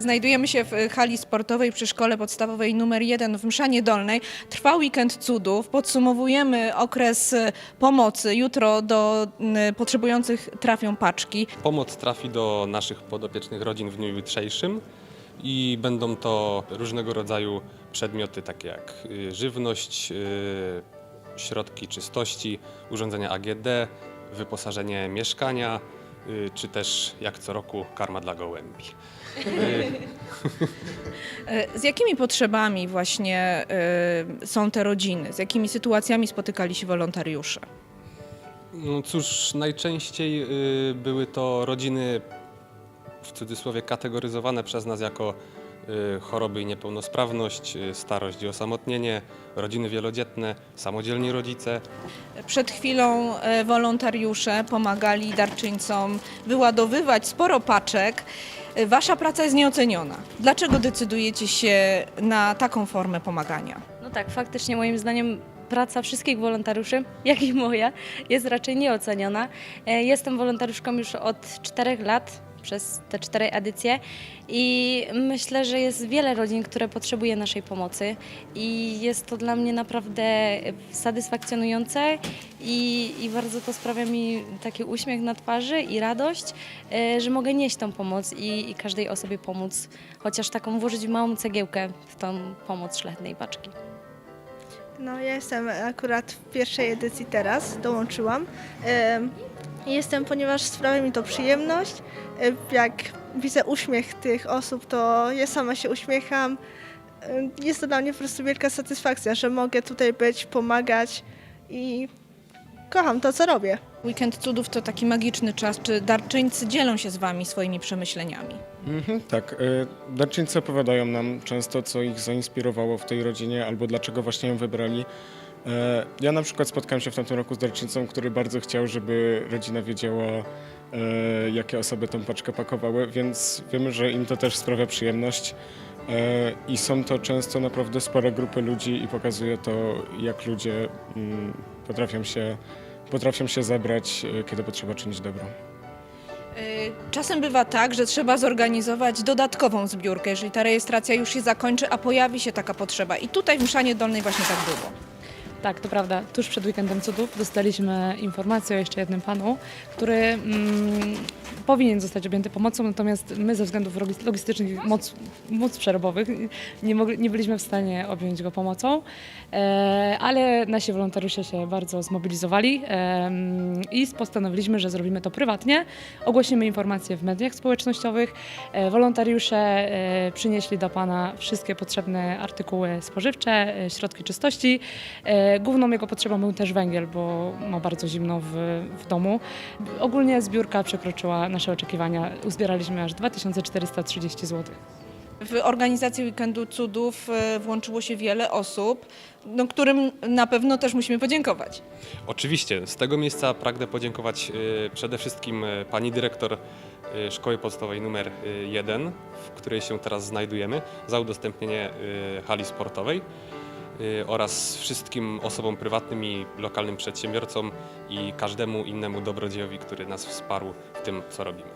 Znajdujemy się w hali sportowej przy szkole podstawowej numer 1 w Mszanie Dolnej. Trwa weekend cudów. Podsumowujemy okres e, pomocy. Jutro do m, potrzebujących trafią paczki. Pomoc trafi do naszych podopiecznych rodzin w dniu jutrzejszym i będą to różnego rodzaju przedmioty, takie jak y, żywność, y, środki czystości, urządzenia AGD, wyposażenie mieszkania, y, czy też jak co roku karma dla gołębi. Y, E, Z jakimi potrzebami właśnie są te rodziny? Z jakimi sytuacjami spotykali się wolontariusze? No cóż, najczęściej y, były to rodziny w cudzysłowie kategoryzowane przez nas jako y, choroby i niepełnosprawność, y, starość i osamotnienie, rodziny wielodzietne, samodzielni rodzice. Przed chwilą e, wolontariusze pomagali darczyńcom wyładowywać sporo paczek. E, Wasza praca jest nieoceniona. Dlaczego decydujecie się na taką formę pomagania? No tak, faktycznie moim zdaniem praca wszystkich wolontariuszy, jak i moja, jest raczej nieoceniona. E, Jestem wolontariuszką już od czterech lat, przez te cztery edycje i myślę, że jest wiele rodzin, które potrzebuje naszej pomocy i jest to dla mnie naprawdę satysfakcjonujące i, i bardzo to sprawia mi taki uśmiech na twarzy i radość, e, że mogę nieść tą pomoc i, i każdej osobie pomóc, chociaż taką włożyć małą cegiełkę w tą pomoc szlachetnej paczki. No, ja jestem akurat w pierwszej edycji teraz, dołączyłam. Em, Jestem, ponieważ sprawia mi to przyjemność. Em, Jak widzę uśmiech tych osób, to ja sama się uśmiecham. Em, Jest to dla mnie po prostu wielka satysfakcja, że mogę tutaj być, pomagać i kocham to, co robię. Weekend cudów to taki magiczny czas. Czy darczyńcy dzielą się z Wami swoimi przemyśleniami? Mhm, tak. y, Darczyńcy opowiadają nam często, co ich zainspirowało w tej rodzinie albo dlaczego właśnie ją wybrali. E, Ja na przykład spotkałem się w tamtym roku z darczyńcą, który bardzo chciał, żeby rodzina wiedziała, e, jakie osoby tą paczkę pakowały, więc wiemy, że im to też sprawia przyjemność. E, I są to często naprawdę spore grupy ludzi i pokazuje to, jak ludzie mm, potrafią się, potrafią się zebrać, kiedy potrzeba czynić dobro. Czasem bywa tak, że trzeba zorganizować dodatkową zbiórkę, jeżeli ta rejestracja już się zakończy, a pojawi się taka potrzeba. I tutaj w Mszanie Dolnej właśnie tak było. Tak, to prawda. Tuż przed weekendem cudów dostaliśmy informację o jeszcze jednym panu, który mm, powinien zostać objęty pomocą, natomiast my ze względów logis- logistycznych, moc, moc przerobowych nie, mogli, nie byliśmy w stanie objąć go pomocą, e, ale nasi wolontariusze się bardzo zmobilizowali e, i postanowiliśmy, że zrobimy to prywatnie. Ogłosimy informacje w mediach społecznościowych. E, wolontariusze e, przynieśli do pana wszystkie potrzebne artykuły spożywcze, e, środki czystości. E, Główną jego potrzebą był też węgiel, bo ma bardzo zimno w, w domu. Ogólnie zbiórka przekroczyła nasze oczekiwania. Uzbieraliśmy aż 2430 zł. W organizacji Weekendu Cudów y, włączyło się wiele osób, no, którym na pewno też musimy podziękować. Oczywiście, z tego miejsca pragnę podziękować y, przede wszystkim y, pani dyrektor Szkoły Podstawowej numer 1, w której się teraz znajdujemy, za udostępnienie hali sportowej oraz wszystkim osobom prywatnym i lokalnym przedsiębiorcom i każdemu innemu dobrodziejowi, który nas wsparł w tym, co robimy.